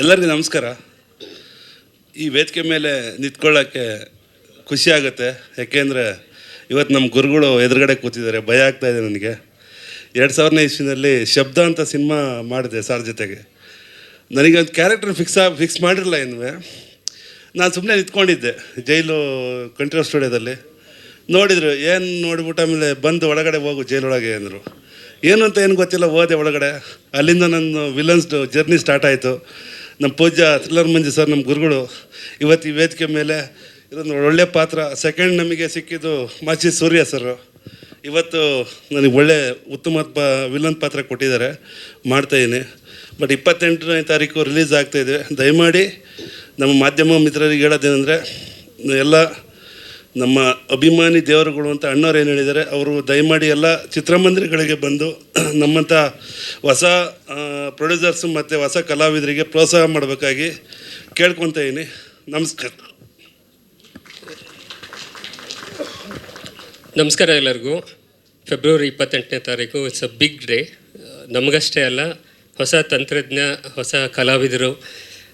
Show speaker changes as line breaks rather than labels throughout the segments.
ಎಲ್ಲರಿಗೂ ನಮಸ್ಕಾರ. ಈ ವೇದಿಕೆ ಮೇಲೆ ನಿಂತ್ಕೊಳ್ಳೋಕ್ಕೆ ಖುಷಿ ಆಗುತ್ತೆ. ಯಾಕೆಂದರೆ ಇವತ್ತು ನಮ್ಮ ಗುರುಗಳು ಎದುರುಗಡೆ ಕೂತಿದ್ದಾರೆ. ಭಯ ಆಗ್ತಾ ಇದೆ ನನಗೆ. ಎರಡು ಸಾವಿರನೇ ಇಸ್ವಿನಲ್ಲಿ ಶಬ್ದ ಅಂತ ಸಿನಿಮಾ ಮಾಡಿದೆ ಸರ್ ಜೊತೆಗೆ. ನನಗೆ ಒಂದು ಕ್ಯಾರೆಕ್ಟರ್ ಫಿಕ್ಸ್ ಆ, ಫಿಕ್ಸ್ ಮಾಡಿರಲಿಲ್ಲ ಏನುವೆ ನಾನು ಸುಮ್ಮನೆ ನಿಂತ್ಕೊಂಡಿದ್ದೆ ಜೈಲು ಕಂಟ್ರೋಲ್ ಸ್ಟುಡಿಯೋದಲ್ಲಿ. ನೋಡಿದರು, ಏನು ನೋಡಿಬಿಟ್ಟು ಆಮೇಲೆ ಬಂದು ಒಳಗಡೆ ಹೋಗು ಜೈಲೊಳಗೆ ಅಂದರು. ಏನು ಅಂತ ಏನು ಗೊತ್ತಿಲ್ಲ, ಹೋದೆ ಒಳಗಡೆ. ಅಲ್ಲಿಂದ ನನ್ನ ವಿಲನ್ಸ್ ಜರ್ನಿ ಸ್ಟಾರ್ಟ್ ಆಯಿತು. ನಮ್ಮ ಪೂಜ್ಯ ಥ್ರಿಲ್ಲರ್ ಮಂಜು ಸರ್, ನಮ್ಮ ಗುರುಗಳು ಇವತ್ತು ಈ ವೇದಿಕೆ ಮೇಲೆ ಇದೊಂದು ಒಳ್ಳೆಯ ಪಾತ್ರ ಸೆಕೆಂಡ್ ನಮಗೆ ಸಿಕ್ಕಿದ್ದು ಮಾಚಿ ಸೂರ್ಯ ಸರ್ ಇವತ್ತು ನನಗೆ ಒಳ್ಳೆ ಉತ್ತಮ ವಿಲನ್ ಪಾತ್ರ ಕೊಟ್ಟಿದ್ದಾರೆ ಮಾಡ್ತಾಯಿದ್ದೀನಿ ಬಟ್ ಇಪ್ಪತ್ತೆಂಟನೇ ತಾರೀಕು ರಿಲೀಸ್ ಆಗ್ತಾಯಿದೆ ದಯಮಾಡಿ ನಮ್ಮ ಮಾಧ್ಯಮ ಮಿತ್ರರಿಗೆ ಹೇಳೋದೇನೆಂದರೆ, ಎಲ್ಲ ನಮ್ಮ ಅಭಿಮಾನಿ ದೇವರುಗಳು ಅಂತ ಅಣ್ಣವ್ರು ಏನು ಹೇಳಿದ್ದಾರೆ ಅವರು ದಯಮಾಡಿ ಎಲ್ಲ ಚಿತ್ರಮಂದಿರಗಳಿಗೆ ಬಂದು ನಮ್ಮಂಥ ಹೊಸ ಪ್ರೊಡ್ಯೂಸರ್ಸು ಮತ್ತು ಹೊಸ ಕಲಾವಿದರಿಗೆ ಪ್ರೋತ್ಸಾಹ ಮಾಡಬೇಕಾಗಿ ಕೇಳ್ಕೊತ ಇದ್ದೀನಿ ನಮಸ್ಕಾರ.
ನಮಸ್ಕಾರ ಎಲ್ಲರಿಗೂ. ಫೆಬ್ರವರಿ ಇಪ್ಪತ್ತೆಂಟನೇ ತಾರೀಕು ಇಟ್ಸ್ ಅ ಬಿಗ್ ಡೇ ನಮಗಷ್ಟೇ ಅಲ್ಲ, ಹೊಸ ತಂತ್ರಜ್ಞ, ಹೊಸ ಕಲಾವಿದರು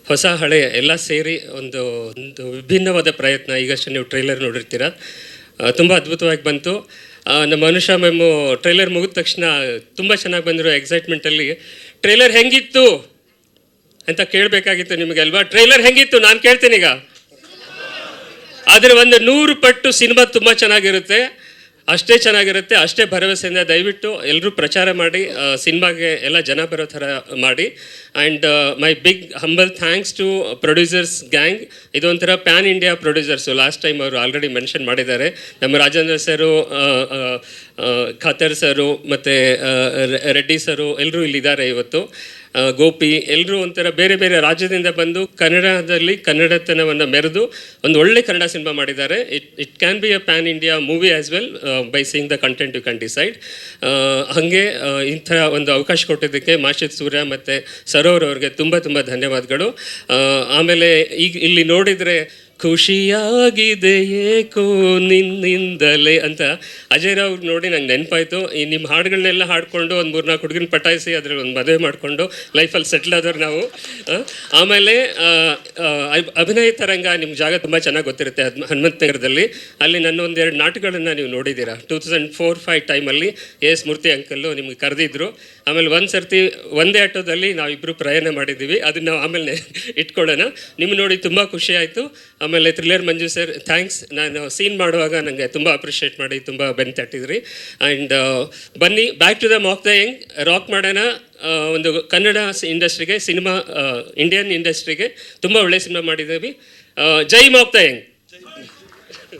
ಹೊಸ ಹಳೆಯ ಎಲ್ಲ ಸೇರಿ ಒಂದು ಒಂದು ವಿಭಿನ್ನವಾದ ಪ್ರಯತ್ನ. ಈಗಷ್ಟೇ ನೀವು ಟ್ರೈಲರ್ ನೋಡಿರ್ತೀರ. ತುಂಬ ಅದ್ಭುತವಾಗಿ ಬಂತು. ನಮ್ಮ ಅನುಷಾ ಮ್ಯಾಮು ಟ್ರೈಲರ್ ಮುಗಿದ ತಕ್ಷಣ ತುಂಬ ಚೆನ್ನಾಗಿ ಬಂದಿರೋ ಎಕ್ಸೈಟ್ಮೆಂಟಲ್ಲಿ ಟ್ರೈಲರ್ ಹೆಂಗಿತ್ತು? ಅಂತ ಕೇಳಬೇಕಾಗಿತ್ತು ನಿಮಗೆ ಅಲ್ವಾ? ಟ್ರೈಲರ್ ಹೆಂಗಿತ್ತು? ನಾನು ಕೇಳ್ತೀನಿ ಈಗ. ಆದರೆ ಒಂದು ನೂರು ಪಟ್ಟು ಸಿನಿಮಾ ತುಂಬ ಚೆನ್ನಾಗಿರುತ್ತೆ. ಅಷ್ಟೇ ಚೆನ್ನಾಗಿರುತ್ತೆ, ಅಷ್ಟೇ ಭರವಸೆಯಿಂದ ದಯವಿಟ್ಟು ಎಲ್ಲರೂ ಪ್ರಚಾರ ಮಾಡಿ ಸಿನಿಮಾಗೆ ಎಲ್ಲ ಜನ ಬರೋ ಥರ ಮಾಡಿ. And my big humble thanks to producers gang ಇದೊಂಥರ pan India producers last time ಅವರು ಆಲ್ರೆಡಿ ಮೆನ್ಷನ್ ಮಾಡಿದ್ದಾರೆ. ನಮ್ಮ ರಾಜೇಂದ್ರ ಸರು ಖಾತರ್ ಸರು, ಮತ್ತು ರೆಡ್ಡಿ ಸರು ಎಲ್ಲರೂ ಇಲ್ಲಿದ್ದಾರೆ ಇವತ್ತು. ಗೋಪಿ ಎಲ್ಲರೂ ಒಂಥರ ಬೇರೆ ಬೇರೆ ರಾಜ್ಯದಿಂದ ಬಂದು ಕನ್ನಡದಲ್ಲಿ ಕನ್ನಡತನವನ್ನು ಮೆರೆದು ಒಂದು ಒಳ್ಳೆ ಕನ್ನಡ ಸಿನಿಮಾ ಮಾಡಿದ್ದಾರೆ. It it can be a pan India movie as well by seeing the content you can decide ಹಾಗೆ ಇಂಥ ಒಂದು ಅವಕಾಶ ಕೊಟ್ಟಿದ್ದಕ್ಕೆ ಮಾಷಿದ್ ಸೂರ್ಯ ಮತ್ತು ಸರೋವರ್ ಅವ್ರಿಗೆ ತುಂಬ ತುಂಬ ಧನ್ಯವಾದಗಳು. ಆಮೇಲೆ ಈಗ ಇಲ್ಲಿ ನೋಡಿದರೆ ಖುಷಿಯಾಗಿದೆ ಏಕೋ ನಿನ್ನಿಂದಲೇ ಅಂತ ಅಜಯ್ ರಾವ್ ನೋಡಿ ನಂಗೆ ನೆನಪಾಯಿತು. ಈ ನಿಮ್ಮ ಹಾಡುಗಳನ್ನೆಲ್ಲ ಹಾಡ್ಕೊಂಡು ಒಂದು ಮೂರ್ನಾಲ್ಕು ಹುಡುಗಿನ ಪಟಾಯಿಸಿ ಅದ್ರಲ್ಲಿ ಒಂದು ಮದುವೆ ಮಾಡಿಕೊಂಡು ಲೈಫಲ್ಲಿ ಸೆಟ್ಲ್ ಆದವ್ರು ನಾವು. ಆಮೇಲೆ ಅಭಿನಯ ತರಂಗ ನಿಮ್ಮ ಜಾಗ ತುಂಬ ಚೆನ್ನಾಗಿ ಗೊತ್ತಿರುತ್ತೆ. ಅದು ಹನುಮಂತ ನಗರದಲ್ಲಿ. ಅಲ್ಲಿ ನನ್ನ ಒಂದೆರಡು ನಾಟಕಗಳನ್ನು ನೀವು ನೋಡಿದ್ದೀರಾ. ಟೂ ತೌಸಂಡ್ ಫೋರ್, ಫೈವ್ ಟೈಮಲ್ಲಿ ಎಸ್ ಮೂರ್ತಿ ಅಂಕಲ್ಲು ನಿಮ್ಗೆ ಕರೆದಿದ್ರು. ಆಮೇಲೆ ಒಂದು ಸರ್ತಿ, ಒಂದೇ ಆಟೋದಲ್ಲಿ ನಾವಿಬ್ಬರು ಪ್ರಯಾಣ ಮಾಡಿದ್ದೀವಿ. ಅದನ್ನ ನಾವು ಆಮೇಲೆ ಇಟ್ಕೊಳ್ಳೋಣ. ನಿಮ್ಮ ನೋಡಿ ತುಂಬ ಖುಷಿ ಆಯಿತು. ಆಮೇಲೆ ಥ್ರಿಲ್ಲರ್ ಮಂಜು ಸರ್ ಥ್ಯಾಂಕ್ಸ್ ನಾನು ಸೀನ್ ಮಾಡುವಾಗ ನನಗೆ ತುಂಬ ಅಪ್ರಿಷಿಯೇಟ್ ಮಾಡಿ ತುಂಬ ಬೆನ್ ತಟ್ಟಿದ್ರಿ. ಆ್ಯಂಡ್ ಬನ್ನಿ ಬ್ಯಾಕ್ ಟು ದ ಮಾಕ್ ದ ಯಂಗ್ ರಾಕ್ ಮಾಡೋಣ ಒಂದು ಕನ್ನಡ ಇಂಡಸ್ಟ್ರಿಗೆ ಸಿನಿಮಾ ಇಂಡಿಯನ್ ಇಂಡಸ್ಟ್ರಿಗೆ ತುಂಬ ಒಳ್ಳೆ ಸಿನಿಮಾ ಮಾಡಿದ್ದೀವಿ. ಜೈ ಮಾಕ್ the Young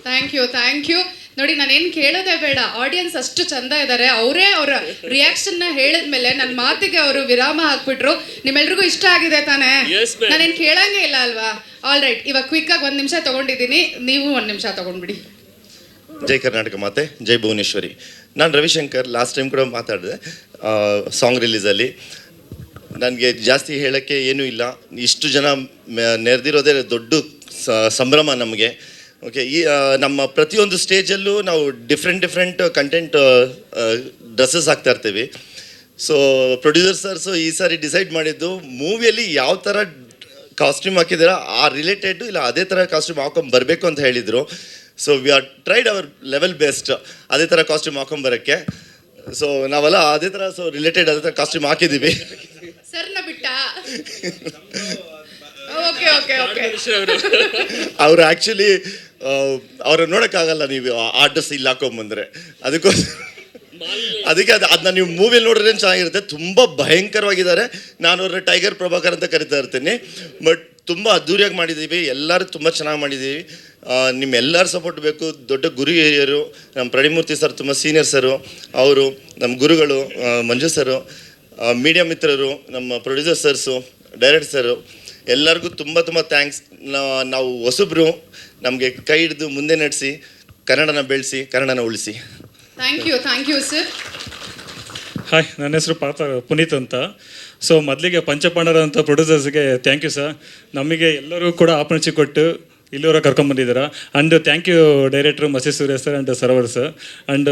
thank you thank you ನೋಡಿ ನಾನೇನು ಕೇಳೋದೇ ಬೇಡ. ಆಡಿಯನ್ಸ್ ಅಷ್ಟು ಚಂದ ಇದ್ದಾರೆ ಅವರೇ ಅವರ ರಿಯಾಕ್ಷನ್ನ ಹೇಳಿದ್ಮೇಲೆ ನನ್ನ ಮಾತಿಗೆ ಅವರು ವಿರಾಮ ಹಾಕ್ಬಿಟ್ರು. ನಿಮ್ಮೆಲ್ರಿಗೂ ಇಷ್ಟ ಆಗಿದೆ ತಾನೇ. ನಾನೇನು ಕೇಳಂಗೆ ಇಲ್ಲ ಅಲ್ವಾ? ಆಲ್ ರೈಟ್ ಇವಾಗ ಕ್ವಿಕ್ ಆಗಿ ಒಂದು ನಿಮಿಷ ತಗೊಂಡಿದ್ದೀನಿ. ನೀವು ಒಂದು ನಿಮಿಷ ತಗೊಂಡ್ಬಿಡಿ.
ಜೈ ಕರ್ನಾಟಕ ಮಾತೆ ಜೈ ಭುವನೇಶ್ವರಿ. ನಾನು ರವಿಶಂಕರ್ ಲಾಸ್ಟ್ ಟೈಮ್ ಕೂಡ ಮಾತಾಡಿದೆ ಸಾಂಗ್ ರಿಲೀಸಲ್ಲಿ ನನಗೆ ಜಾಸ್ತಿ ಹೇಳೋಕ್ಕೆ ಏನೂ ಇಲ್ಲ. ಇಷ್ಟು ಜನ ನೆರೆದಿರೋದೇ ದೊಡ್ಡ ಸಂಭ್ರಮ ನಮಗೆ. ಓಕೆ ಈ ನಮ್ಮ ಪ್ರತಿಯೊಂದು ಸ್ಟೇಜಲ್ಲೂ ನಾವು ಡಿಫ್ರೆಂಟ್ ಡಿಫ್ರೆಂಟ್ ಕಂಟೆಂಟ್ ಡ್ರೆಸ್ಸಸ್ ಹಾಕ್ತಾ ಇರ್ತೀವಿ. ಸೊ ಪ್ರೊಡ್ಯೂಸರ್ ಸರ್ಸು ಈ ಸಾರಿ ಡಿಸೈಡ್ ಮಾಡಿದ್ದು ಮೂವಿಯಲ್ಲಿ ಯಾವ ಥರ ಕಾಸ್ಟ್ಯೂಮ್ ಹಾಕಿದ್ದೀರಾ ಆ ರಿಲೇಟೆಡ್ ಇಲ್ಲ ಅದೇ ಥರ ಕಾಸ್ಟ್ಯೂಮ್ ಹಾಕೊಂಡು ಬರಬೇಕು ಅಂತ ಹೇಳಿದರು. So we are tried our level best ಅದೇ ಥರ ಕಾಸ್ಟ್ಯೂಮ್ ಹಾಕೊಂಬರೋಕ್ಕೆ ಸೊ ನಾವೆಲ್ಲ ಅದೇ ಥರ ಸೊ ರಿಲೇಟೆಡ್ ಅದೇ ಥರ ಕಾಸ್ಟ್ಯೂಮ್ ಹಾಕಿದ್ದೀವಿ
ಸರ್ನ ಬಿಟ್ಟ? ಓಕೆ ಓಕೆ ಓಕೆ
ಅವರು
ಅವರು ಆ್ಯಕ್ಚುಲಿ ಅವ್ರ ನೋಡೋಕ್ಕಾಗಲ್ಲ ನೀವು ಆ- ಡ್ರೆಸ್ ಇಲ್ಲಿ ಹಾಕೊಂಬಂದ್ರೆ ಅದಕ್ಕೋಸ್ಕರ ಅದಕ್ಕೆ ಅದು ಅದನ್ನ ನೀವು ಮೂವಿಲಿ ನೋಡಿದ್ರೆ ಚೆನ್ನಾಗಿರುತ್ತೆ. ತುಂಬ ಭಯಂಕರವಾಗಿದ್ದಾರೆ. ನಾನು ಅವ್ರನ್ನ ಟೈಗರ್ ಪ್ರಭಾಕರ್ ಅಂತ ಕರಿತಾ ಇರ್ತೀನಿ. ಬಟ್ ತುಂಬ ಅದ್ದೂರಿಯಾಗಿ ಮಾಡಿದ್ದೀವಿ ಎಲ್ಲರೂ ತುಂಬ ಚೆನ್ನಾಗಿ ಮಾಡಿದ್ದೀವಿ ನಿಮ್ಮೆಲ್ಲರ ಸಪೋರ್ಟ್ ಬೇಕು. ದೊಡ್ಡ ಗುರು ಹಿರಿಯರು ನಮ್ಮ ಪ್ರಣಿಮೂರ್ತಿ ಸರ್ ತುಂಬ ಸೀನಿಯರ್ ಸರು ಅವರು ನಮ್ಮ ಗುರುಗಳು ಮಂಜು ಸರು ಮೀಡಿಯಾ ಮಿತ್ರರು ನಮ್ಮ ಪ್ರೊಡ್ಯೂಸರ್ ಸರ್ಸು ಡೈರೆಕ್ಟರ್ ಸರು ಎಲ್ಲರಿಗೂ ತುಂಬ ತುಂಬ ಥ್ಯಾಂಕ್ಸ್ ನಾವು ಹೊಸಬ್ರು ನಮಗೆ ಕೈ ಹಿಡಿದು ಮುಂದೆ ನಡೆಸಿ ಕನ್ನಡನ ಬೆಳೆಸಿ ಕನ್ನಡನ ಉಳಿಸಿ.
Thank you thank you sir
hi ನನ್ನ ಹೆಸರು ಪಾತ್ರ ಪುನೀತ್ ಅಂತ. ಸೊ ಮೊದಲಿಗೆ ಪಂಚಪಾಂಡರ ಅಂತ ಪ್ರೊಡ್ಯೂಸರ್ಸ್ಗೆ ಥ್ಯಾಂಕ್ ಯು ಸರ್ ನಮಗೆ ಎಲ್ಲರೂ ಕೂಡ ಆಪರ್ಚುನಿಟಿ ಕೊಟ್ಟು ಇಲ್ಲಿವರೆಗೆ ಕರ್ಕೊಂಬಂದಿದ್ದೀರಾ ಆ್ಯಂಡ್ ಥ್ಯಾಂಕ್ ಯು ಡೈರೆಕ್ಟ್ರು ಮಸಿ Surya sir and Sarvar sir and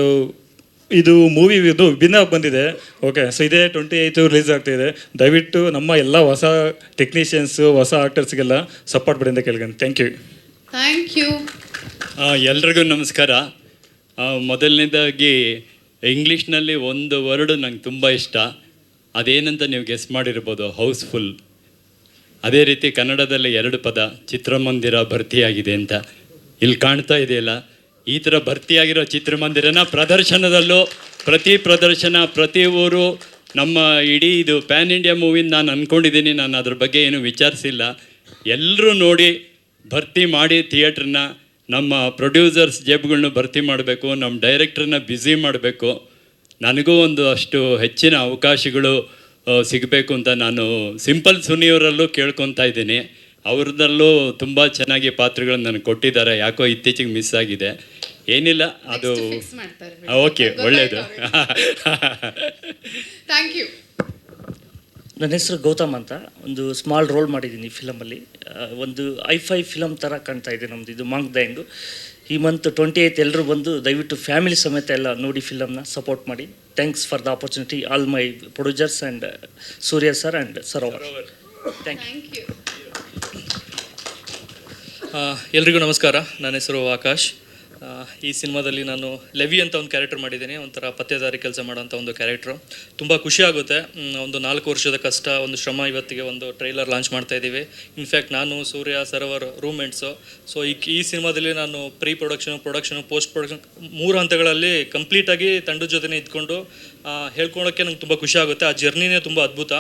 ಇದು ಮೂವಿ ಇದು ವಿಭಿನ್ನ ಬಂದಿದೆ. ಓಕೆ ಸೊ ಇದೇ ಟ್ವೆಂಟಿ ಏಯ್ತು ರಿಲೀಸ್ ಆಗ್ತಿದೆ. ದಯವಿಟ್ಟು ನಮ್ಮ ಎಲ್ಲ ಹೊಸ ಟೆಕ್ನಿಷಿಯನ್ಸು ಹೊಸ ಆಕ್ಟರ್ಸ್ಗೆಲ್ಲ ಸಪೋರ್ಟ್ ಬಿಡಿ ಅಂತ ಕೇಳ್ಕೊಂಡು ಥ್ಯಾಂಕ್ ಯು
ಥ್ಯಾಂಕ್ ಯು
ಆ, ಎಲ್ರಿಗೂ ನಮಸ್ಕಾರ. ಆ, ಮೊದಲನೇದಾಗಿ ಇಂಗ್ಲೀಷ್ನಲ್ಲಿ ಒಂದು ವರ್ಡ್ ನಂಗೆ ತುಂಬ ಇಷ್ಟ. ಅದೇನಂತ ನೀವು ಗೆಸ್ ಮಾಡಿರ್ಬೋದು ಹೌಸ್ಫುಲ್ ಅದೇ ರೀತಿ ಕನ್ನಡದಲ್ಲಿ ಎರಡು ಪದ ಚಿತ್ರಮಂದಿರ ಭರ್ತಿಯಾಗಿದೆ ಅಂತ. ಇಲ್ಲಿ ಕಾಣ್ತಾ ಇದೆಯಲ್ಲ? ಈ ಥರ ಭರ್ತಿಯಾಗಿರೋ ಚಿತ್ರಮಂದಿರನ ಪ್ರದರ್ಶನದಲ್ಲೂ ಪ್ರತಿ ಪ್ರದರ್ಶನ, ಪ್ರತಿ ಊರು ನಮ್ಮ ಇಡೀ ಇದು ಪ್ಯಾನ್ ಇಂಡಿಯಾ ಮೂವಿನ ನಾನು ಅಂದ್ಕೊಂಡಿದ್ದೀನಿ ನಾನು ಅದ್ರ ಬಗ್ಗೆ ಏನು ವಿಚಾರಿಸಿಲ್ಲ. ಎಲ್ಲರೂ ನೋಡಿ ಭರ್ತಿ ಮಾಡಿ ಥಿಯೇಟ್ರನ್ನ ನಮ್ಮ ಪ್ರೊಡ್ಯೂಸರ್ಸ್ ಜೇಬ್ಗಳನ್ನ ಭರ್ತಿ ಮಾಡಬೇಕು, ನಮ್ಮ ಡೈರೆಕ್ಟ್ರನ್ನ ಬ್ಯುಸಿ ಮಾಡಬೇಕು. ನನಗೂ ಒಂದು ಅಷ್ಟು ಹೆಚ್ಚಿನ ಅವಕಾಶಗಳು ಸಿಗಬೇಕು ಅಂತ ನಾನು ಸಿಂಪಲ್ ಸುನಿಯವರಲ್ಲೂ ಕೇಳ್ಕೊತಾ ಇದ್ದೀನಿ. ಅವ್ರದ್ದಲ್ಲೂ ತುಂಬ ಚೆನ್ನಾಗಿ ಪಾತ್ರಗಳನ್ನ ನನಗೆ ಕೊಟ್ಟಿದ್ದಾರೆ, ಯಾಕೋ ಇತ್ತೀಚೆಗೆ ಮಿಸ್ ಆಗಿದೆ. ಏನಿಲ್ಲ ಅದು
ಫಿಕ್ಸ್ ಮಾಡ್ತಾರೆ
ಓಕೆ ಒಳ್ಳೆಯದು
ಥ್ಯಾಂಕ್ ಯು
ನನ್ನ ಹೆಸರು ಗೌತಮ್ ಅಂತ. ಒಂದು ಸ್ಮಾಲ್ ರೋಲ್ ಮಾಡಿದ್ದೀನಿ ಫಿಲಮಲ್ಲಿ ಒಂದು ಐ ಫೈ ಫಿಲಮ್ ಥರ ಕಾಣ್ತಾ ಇದೆ ನಮ್ಮದು ಇದು ಮಾಂಗ್ ದಯಂಗು ಈ ಮಂತ್ ಟ್ವೆಂಟಿ ಏಯ್ತ್ ಎಲ್ಲರೂ ಬಂದು ದಯವಿಟ್ಟು ಫ್ಯಾಮಿಲಿ ಸಮೇತ ಎಲ್ಲ ನೋಡಿ ಫಿಲಮ್ನ ಸಪೋರ್ಟ್ ಮಾಡಿ. Thanks for the opportunity all my producers and Surya sir and Sarovar thank you
ಎಲ್ರಿಗೂ ನಮಸ್ಕಾರ. ನನ್ನ ಹೆಸರು ಆಕಾಶ್. ಈ ಸಿನಿಮಾದಲ್ಲಿ ನಾನು ಲೆವಿ ಅಂತ ಒಂದು ಕ್ಯಾರೆಕ್ಟರ್ ಮಾಡಿದ್ದೀನಿ. ಒಂಥರ ಪತ್ತೇದಾರಿ ಕೆಲಸ ಮಾಡೋಂಥ ಒಂದು ಕ್ಯಾರೆಕ್ಟ್ರು ತುಂಬ ಖುಷಿ ಆಗುತ್ತೆ. ಒಂದು ನಾಲ್ಕು ವರ್ಷದ ಕಷ್ಟ, ಒಂದು ಶ್ರಮ ಇವತ್ತಿಗೆ ಒಂದು ಟ್ರೈಲರ್ ಲಾಂಚ್ ಮಾಡ್ತಾ ಇದ್ದೀವಿ ಇನ್ಫ್ಯಾಕ್ಟ್ ನಾನು, ಸೂರ್ಯ, ಸರ್ವರ್ ರೂಮ್ಮೇಟ್ಸು ಸೊ ಈ ಈ ಸಿನಿಮಾದಲ್ಲಿ ನಾನು pre production production post production ಮೂರು ಹಂತಗಳಲ್ಲಿ ಕಂಪ್ಲೀಟಾಗಿ ತಂಡದ ಜೊತೆನೇ ಇದ್ಕೊಂಡು ಹೇಳ್ಕೊಳಕ್ಕೆ ನಂಗೆ ತುಂಬ ಖುಷಿ ಆಗುತ್ತೆ. ಆ ಜರ್ನಿನೇ ತುಂಬ ಅದ್ಭುತ.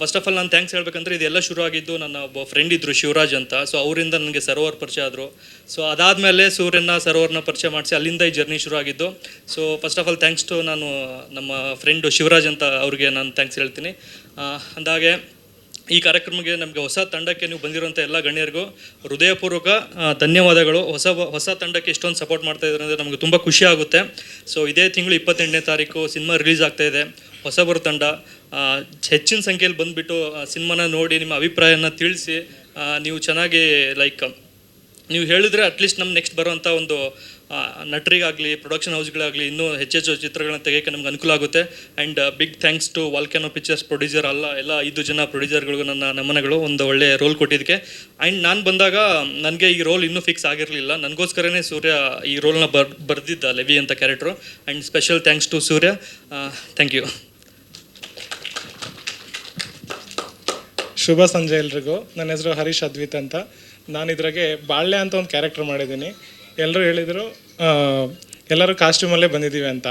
ಫಸ್ಟ್ ಆಫ್ ಆಲ್ ನಾನು ಥ್ಯಾಂಕ್ಸ್ ಹೇಳ್ಬೇಕಂದ್ರೆ ಇದೆಲ್ಲ ಶುರು ಆಗಿದ್ದು ನನ್ನ ಒಬ್ಬ ಫ್ರೆಂಡ್ ಇದ್ದರು ಶಿವರಾಜ್ ಅಂತ. ಸೊ ಅವರಿಂದ ನನಗೆ ಸರೋವರ್ ಪರಿಚಯ ಆದರು. ಸೊ ಅದಾದಮೇಲೆ ಸೂರ್ಯನ ಸರೋವರ್ನ ಪರಿಚಯ ಮಾಡಿಸಿ ಅಲ್ಲಿಂದ ಈ ಜರ್ನಿ ಶುರು ಆಗಿದ್ದು. So first of all thanks to ನಾನು, ನಮ್ಮ ಫ್ರೆಂಡು ಶಿವರಾಜ್ ಅಂತ ಅವ್ರಿಗೆ ನಾನು ಥ್ಯಾಂಕ್ಸ್ ಹೇಳ್ತೀನಿ. ಅಂದಾಗೆ ಈ ಕಾರ್ಯಕ್ರಮಕ್ಕೆ ನಮಗೆ ಹೊಸ ತಂಡಕ್ಕೆ ನೀವು ಬಂದಿರುವಂಥ ಎಲ್ಲ ಗಣ್ಯರಿಗೂ ಹೃದಯಪೂರ್ವಕ ಧನ್ಯವಾದಗಳು. ಹೊಸ ಹೊಸ ತಂಡಕ್ಕೆ ಇಷ್ಟೊಂದು ಸಪೋರ್ಟ್ ಮಾಡ್ತಾ ಇದ್ದಾರೆ ಅಂದರೆ ನಮಗೆ ತುಂಬ ಖುಷಿ ಆಗುತ್ತೆ. ಸೊ ಇದೇ ತಿಂಗಳು ಇಪ್ಪತ್ತೆಂಟನೇ ತಾರೀಕು ಸಿನಿಮಾ ರಿಲೀಸ್ ಆಗ್ತಾಯಿದೆ ಹೊಸಬರ ತಂಡ. ಹೆಚ್ಚಿನ ಸಂಖ್ಯೆಯಲ್ಲಿ ಬಂದುಬಿಟ್ಟು ಸಿನಿಮಾನ ನೋಡಿ ನಿಮ್ಮ ಅಭಿಪ್ರಾಯನ ತಿಳಿಸಿ ನೀವು ಚೆನ್ನಾಗಿ ಲೈಕ್ ನೀವು ಹೇಳಿದ್ರೆ ಅಟ್ಲೀಸ್ಟ್ ನಮ್ಮ ನೆಕ್ಸ್ಟ್ ಬರುವಂಥ ಒಂದು ನಟರಿಗಾಗಲಿ ಪ್ರೊಡಕ್ಷನ್ ಹೌಸ್ಗಳಾಗಲಿ ಇನ್ನೂ ಹೆಚ್ಚೆಚ್ಚು ಚಿತ್ರಗಳನ್ನ ತೆಗೆಯೋಕ್ಕೆ ನಮ್ಗೆ ಅನುಕೂಲ ಆಗುತ್ತೆ. And big thanks to Volcano Pictures producer ಅಲ್ಲ, ಎಲ್ಲ ಐದು ಜನ ಪ್ರೊಡ್ಯೂಸರ್ಗಳಿಗೂ ನನ್ನ ನಮನಗಳು, ಒಂದು ಒಳ್ಳೆ ರೋಲ್ ಕೊಟ್ಟಿದ್ದಕ್ಕೆ. ಆ್ಯಂಡ್ ನಾನು ಬಂದಾಗ, ನನಗೆ ಈ ರೋಲ್ ಇನ್ನೂ ಫಿಕ್ಸ್ ಆಗಿರಲಿಲ್ಲ. ನನಗೋಸ್ಕರನೇ ಸೂರ್ಯ ಈ ರೋಲ್ನ ಬರ್, ಬರೆದಿದ್ದ ಲೆವಿ ಅಂತ character and special thanks to Surya. Thank you
ಶುಭ ಸಂಜೆ ಎಲ್ರಿಗೂ. ನನ್ನ ಹೆಸರು ಹರೀಶ್ ಅದ್ವಿತ್ ಅಂತ. ನಾನು ಇದ್ರಾಗೆ ಬಾಳ್ಯ ಅಂತ ಒಂದು ಕ್ಯಾರೆಕ್ಟರ್ ಮಾಡಿದ್ದೀನಿ. ಎಲ್ಲರೂ ಹೇಳಿದರು ಎಲ್ಲರೂ ಕಾಸ್ಟ್ಯೂಮಲ್ಲೇ ಬಂದಿದ್ದೀವಿ ಅಂತ.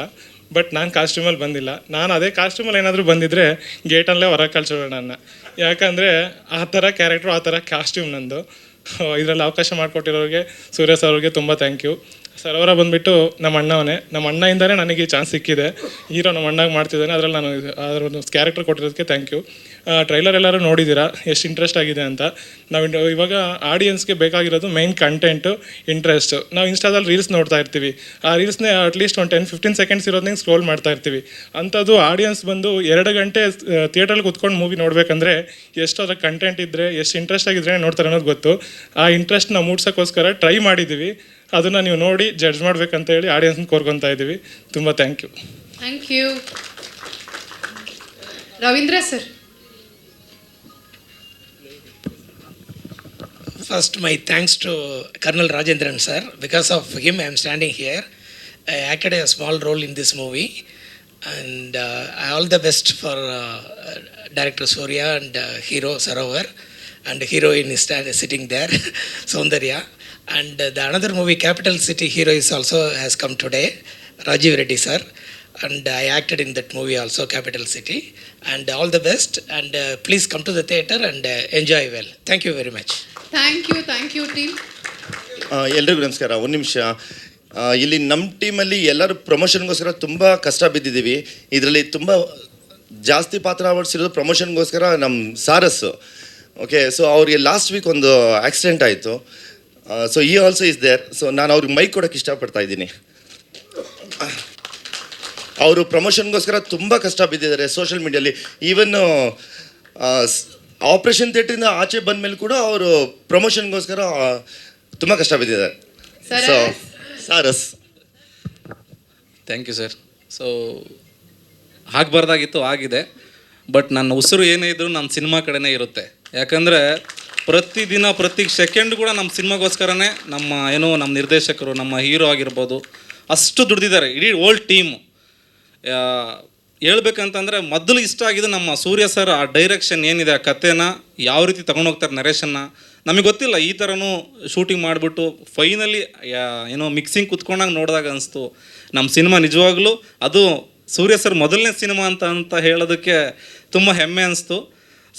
ಬಟ್ ನಾನು ಕಾಸ್ಟ್ಯೂಮಲ್ಲಿ ಬಂದಿಲ್ಲ. ನಾನು ಅದೇ ಕಾಸ್ಟ್ಯೂಮಲ್ಲಿ ಏನಾದರೂ ಬಂದಿದ್ದರೆ ಗೇಟಲ್ಲೇ ಹೊರಗೆ ಕಳ್ಸೋಣ ನನ್ನ ಯಾಕಂದರೆ ಆ ಥರ ಕ್ಯಾರೆಕ್ಟ್ರು ಆ ಥರ ಕಾಸ್ಟ್ಯೂಮ್ ನಂದು. ಇದರಲ್ಲಿ ಅವಕಾಶ ಮಾಡಿಕೊಟ್ಟಿರೋರಿಗೆ ಸೂರ್ಯ ಸರ್ ಅವ್ರಿಗೆ ತುಂಬ ಥ್ಯಾಂಕ್ ಯು ಸರ್ ಬಂದ್ಬಿಟ್ಟು ನಮ್ಮ ಅಣ್ಣವನೇ. ನಮ್ಮ ಅಣ್ಣಯಿಂದನೇ ನನಗೆ ಈ ಚಾನ್ಸ್ ಸಿಕ್ಕಿದೆ. ಹೀರೋ ನಮ್ಮ ಅಣ್ಣಾಗ ಮಾಡ್ತಿದ್ದಾನೆ. ಅದರಲ್ಲಿ ನಾನು ಅದರ ಒಂದು ಕ್ಯಾರೆಕ್ಟರ್ ಕೊಟ್ಟಿರೋದಕ್ಕೆ ಥ್ಯಾಂಕ್ ಯು ಟ್ರೈಲರ್ ಎಲ್ಲರೂ ನೋಡಿದ್ದೀರಾ? ಎಷ್ಟು ಇಂಟ್ರೆಸ್ಟ್ ಆಗಿದೆ ಅಂತ. ನಾವು ಇವಾಗ ಆಡಿಯನ್ಸ್ಗೆ ಬೇಕಾಗಿರೋದು ಮೈನ್ ಕಂಟೆಂಟು ಇಂಟ್ರೆಸ್ಟು ನಾವು ಇನ್ಸ್ಟಾದಲ್ಲಿ ರೀಲ್ಸ್ ನೋಡ್ತಾ ಇರ್ತೀವಿ. ಆ ರೀಲ್ಸ್ನೇ ಅಟ್ಲೀಸ್ಟ್ ಒಂದು ಟೆನ್ ಫಿಫ್ಟೀನ್ ಸೆಕೆಂಡ್ಸ್ ಇರೋದನ್ನ ಸ್ಕ್ರೋಲ್ ಮಾಡ್ತಾ ಇರ್ತೀವಿ. ಅಂಥದ್ದು ಆಡಿಯನ್ಸ್ ಬಂದು ಎರಡು ಗಂಟೆ ಥಿಯೇಟ್ರಲ್ಲಿ ಕುತ್ಕೊಂಡು ಮೂವಿ ನೋಡಬೇಕಂದ್ರೆ ಎಷ್ಟು ಅದರ ಕಂಟೆಂಟ್ ಇದ್ದರೆ ಎಷ್ಟು ಇಂಟ್ರೆಸ್ಟ್ ಆಗಿದ್ರೆ ನೋಡ್ತಾರೆ ಅನ್ನೋದು ಗೊತ್ತು. ಆ ಇಂಟ್ರೆಸ್ಟ್ನ ಮೂಡ್ಸೋಕ್ಕೋಸ್ಕರ ಟ್ರೈ ಮಾಡಿದ್ದೀವಿ. ಅದನ್ನು ನೀವು ನೋಡಿ ಜಡ್ಜ್ ಮಾಡ್ಬೇಕಂತ ಹೇಳಿ ಆಡಿಯನ್ಸ್ನ ಕೋರ್ಕೊತಾ ಇದ್ದೀವಿ ತುಂಬ thank you
thank you Ravindra sir
first my thanks to colonel Rajendran sir because of him I am standing here I acted a small role in this movie and I all the best for director Surya and hero Sarovar and heroine is stand sitting there Soundarya And uh, the another movie, Capital City Hero, is also has come today, Rajiv Reddy sir. And I acted in that movie also, Capital City. And all the best. And uh, please come to the theater and uh, enjoy well. Thank you very much.
Thank you thank you team
ಆ, ಎಲ್ರಿಗೂ ನಮಸ್ಕಾರ ಒಂದು ನಿಮಿಷ ಆ, ಇಲ್ಲಿ ನಮ್ಮ ಟೀಮಲ್ಲಿ ಎಲ್ಲರೂ ಪ್ರಮೋಷನ್ಗೋಸ್ಕರ ತುಂಬ ಕಷ್ಟ ಬಿದ್ದಿದ್ದೀವಿ ಇದರಲ್ಲಿ ತುಂಬ ಜಾಸ್ತಿ ಪಾತ್ರ ಆವರಿಸಿರೋದು ಪ್ರಮೋಷನ್ಗೋಸ್ಕರ ನಮ್ಮ ಸಾರಸ್ಸು ಓಕೆ ಸೊ ಅವ್ರಿಗೆ ಲಾಸ್ಟ್ ವೀಕ್ ಒಂದು ಆಕ್ಸಿಡೆಂಟ್ ಆಯಿತು ಸೊ ಈ ಆಲ್ಸೋ ಇಸ್ ದೇರ್ ಸೊ ನಾನು ಅವ್ರಿಗೆ ಮೈಕ್ ಕೊಡೋಕ್ಕೆ ಇಷ್ಟಪಡ್ತಾ ಇದ್ದೀನಿ. ಅವರು ಪ್ರಮೋಷನ್ಗೋಸ್ಕರ ತುಂಬ ಕಷ್ಟ ಬಿದ್ದಿದ್ದಾರೆ ಸೋಷಿಯಲ್ ಮೀಡಿಯಲ್ಲಿ ಈವನ್ ಆಪರೇಷನ್ ಥಿಯೇಟ್ರಿಂದ ಆಚೆ ಬಂದ ಮೇಲೆ ಕೂಡ ಅವರು ಪ್ರಮೋಷನ್ಗೋಸ್ಕರ ತುಂಬ ಕಷ್ಟ ಬಿದ್ದಿದ್ದಾರೆ. So
Saras
thank you sir so ಆಗಬಾರ್ದಾಗಿತ್ತು ಆಗಿದೆ. ಬಟ್ ನನ್ನ ಉಸಿರು ಏನೇ ಇದ್ರೂ ನನ್ನ ಸಿನಿಮಾ ಕಡೆನೇ ಇರುತ್ತೆ. ಯಾಕಂದರೆ ಪ್ರತಿದಿನ, ಪ್ರತಿ ಸೆಕೆಂಡ್ ಕೂಡ ನಮ್ಮ ಸಿನಿಮಾಗೋಸ್ಕರನೇ ನಮ್ಮ ಏನೋ ನಮ್ಮ ನಿರ್ದೇಶಕರು, ನಮ್ಮ ಹೀರೋ ಆಗಿರ್ಬೋದು, ಅಷ್ಟು ದುಡ್ದಿದ್ದಾರೆ. ಇಡೀ ಓಲ್ಡ್ ಟೀಮ್ ಹೇಳ್ಬೇಕಂತಂದರೆ ಮೊದಲು ಇಷ್ಟ ಆಗಿದ್ದು ನಮ್ಮ ಸೂರ್ಯ ಸರ್, ಆ ಡೈರೆಕ್ಷನ್ ಏನಿದೆ, ಆ ಕಥೆನ ಯಾವ ರೀತಿ ತೊಗೊಂಡೋಗ್ತಾರೆ ನರೇಶನ್ನ ನಮಗೆ ಗೊತ್ತಿಲ್ಲ. ಈ ಥರನೂ ಶೂಟಿಂಗ್ ಮಾಡಿಬಿಟ್ಟು ಫೈನಲಿ ಏನೋ ಮಿಕ್ಸಿಂಗ್ ಕುತ್ಕೊಂಡಾಗ ನೋಡಿದಾಗ ಅನಿಸ್ತು ನಮ್ಮ ಸಿನಿಮಾ ನಿಜವಾಗ್ಲೂ ಅದು ಸೂರ್ಯ ಸರ್ ಮೊದಲನೇ ಸಿನಿಮಾ ಅಂತ ಅಂತ ಹೇಳೋದಕ್ಕೆ ತುಂಬ ಹೆಮ್ಮೆ ಅನಿಸ್ತು.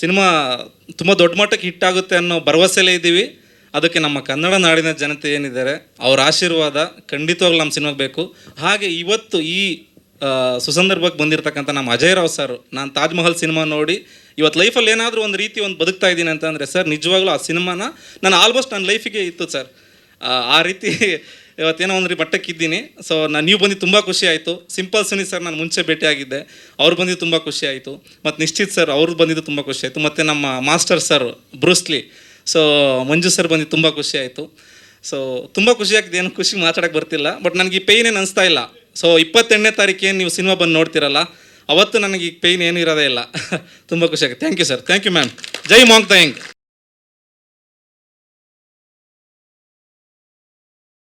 ಸಿನಿಮಾ ತುಂಬ ದೊಡ್ಡ ಮಟ್ಟಕ್ಕೆ ಹಿಟ್ ಆಗುತ್ತೆ ಅನ್ನೋ ಭರವಸೆಲೇ ಇದ್ದೀವಿ. ಅದಕ್ಕೆ ನಮ್ಮ ಕನ್ನಡ ನಾಡಿನ ಜನತೆ ಏನಿದ್ದಾರೆ, ಅವ್ರ ಆಶೀರ್ವಾದ ಖಂಡಿತವಾಗ್ಲೂ ನಮ್ಮ ಸಿನಿಮಾಗೆ ಬೇಕು. ಹಾಗೆ ಇವತ್ತು ಈ ಸುಸಂದರ್ಭಕ್ಕೆ ಬಂದಿರತಕ್ಕಂಥ ನಮ್ಮ ಅಜಯ್ ರಾವ್ ಸರ್, ನಾನು ತಾಜ್ ಮಹಲ್ ಸಿನಿಮಾ ನೋಡಿ, ಇವತ್ತು ಲೈಫಲ್ಲಿ ಏನಾದರೂ ಒಂದು ರೀತಿ ಒಂದು ಬದುಕ್ತಾ ಇದ್ದೀನಿ ಅಂತಂದರೆ, ಸರ್, ನಿಜವಾಗ್ಲೂ ಆ ಸಿನಿಮಾನ ನಾನು ಆಲ್ಮೋಸ್ಟ್ ನನ್ನ ಲೈಫಿಗೆ ಇತ್ತು, ಸರ್. ಆ ರೀತಿ ಇವತ್ತೇನೋ ಒಂದು ರೀ ಬಟ್ಟಕ್ಕಿದ್ದೀನಿ ಸೊ ನಾನು ನೀವು ಬಂದು ತುಂಬ ಖುಷಿ ಆಯಿತು. ಸಿಂಪಲ್ ಸುನಿ ಸರ್ ನಾನು ಮುಂಚೆ ಭೇಟಿಯಾಗಿದ್ದೆ ಅವ್ರು ಬಂದಿದ್ದು ತುಂಬ ಖುಷಿ ಆಯಿತು. ಮತ್ತು ನಿಶ್ಚಿತ್ ಸರ್ ಅವ್ರು ಬಂದಿದ್ದು ತುಂಬ ಖುಷಿ ಆಯಿತು. ಮತ್ತು ನಮ್ಮ master sir Bruce Lee so Manju sir ಬಂದಿದ್ದು ತುಂಬ ಖುಷಿ ಆಯಿತು. ಸೊ ತುಂಬ ಖುಷಿ ಏನು ಖುಷಿ ಮಾತಾಡೋಕ್ಕೆ ಬರ್ತಿಲ್ಲ. ಬಟ್ ನನಗೆ ಈ ಪೇಯ್ನ್ ಏನು ಅನಿಸ್ತಾ ಇಲ್ಲ. ಸೊ ಇಪ್ಪತ್ತೆಂಟನೇ ತಾರೀಕು ಏನು ನೀವು ಸಿನಿಮಾ ಬಂದು ನೋಡ್ತಿರಲ್ಲ, ಅವತ್ತು ನನಗೆ ಈ ಪೇಯ್ನ್ ಏನೂ ಇರೋದೇ ಇಲ್ಲ. ತುಂಬ ಖುಷಿ ಆಗುತ್ತೆ. Thank you sir thank you ma'am ಜೈ ಮಾಂಗ್ ತಾಯಿಂಗ್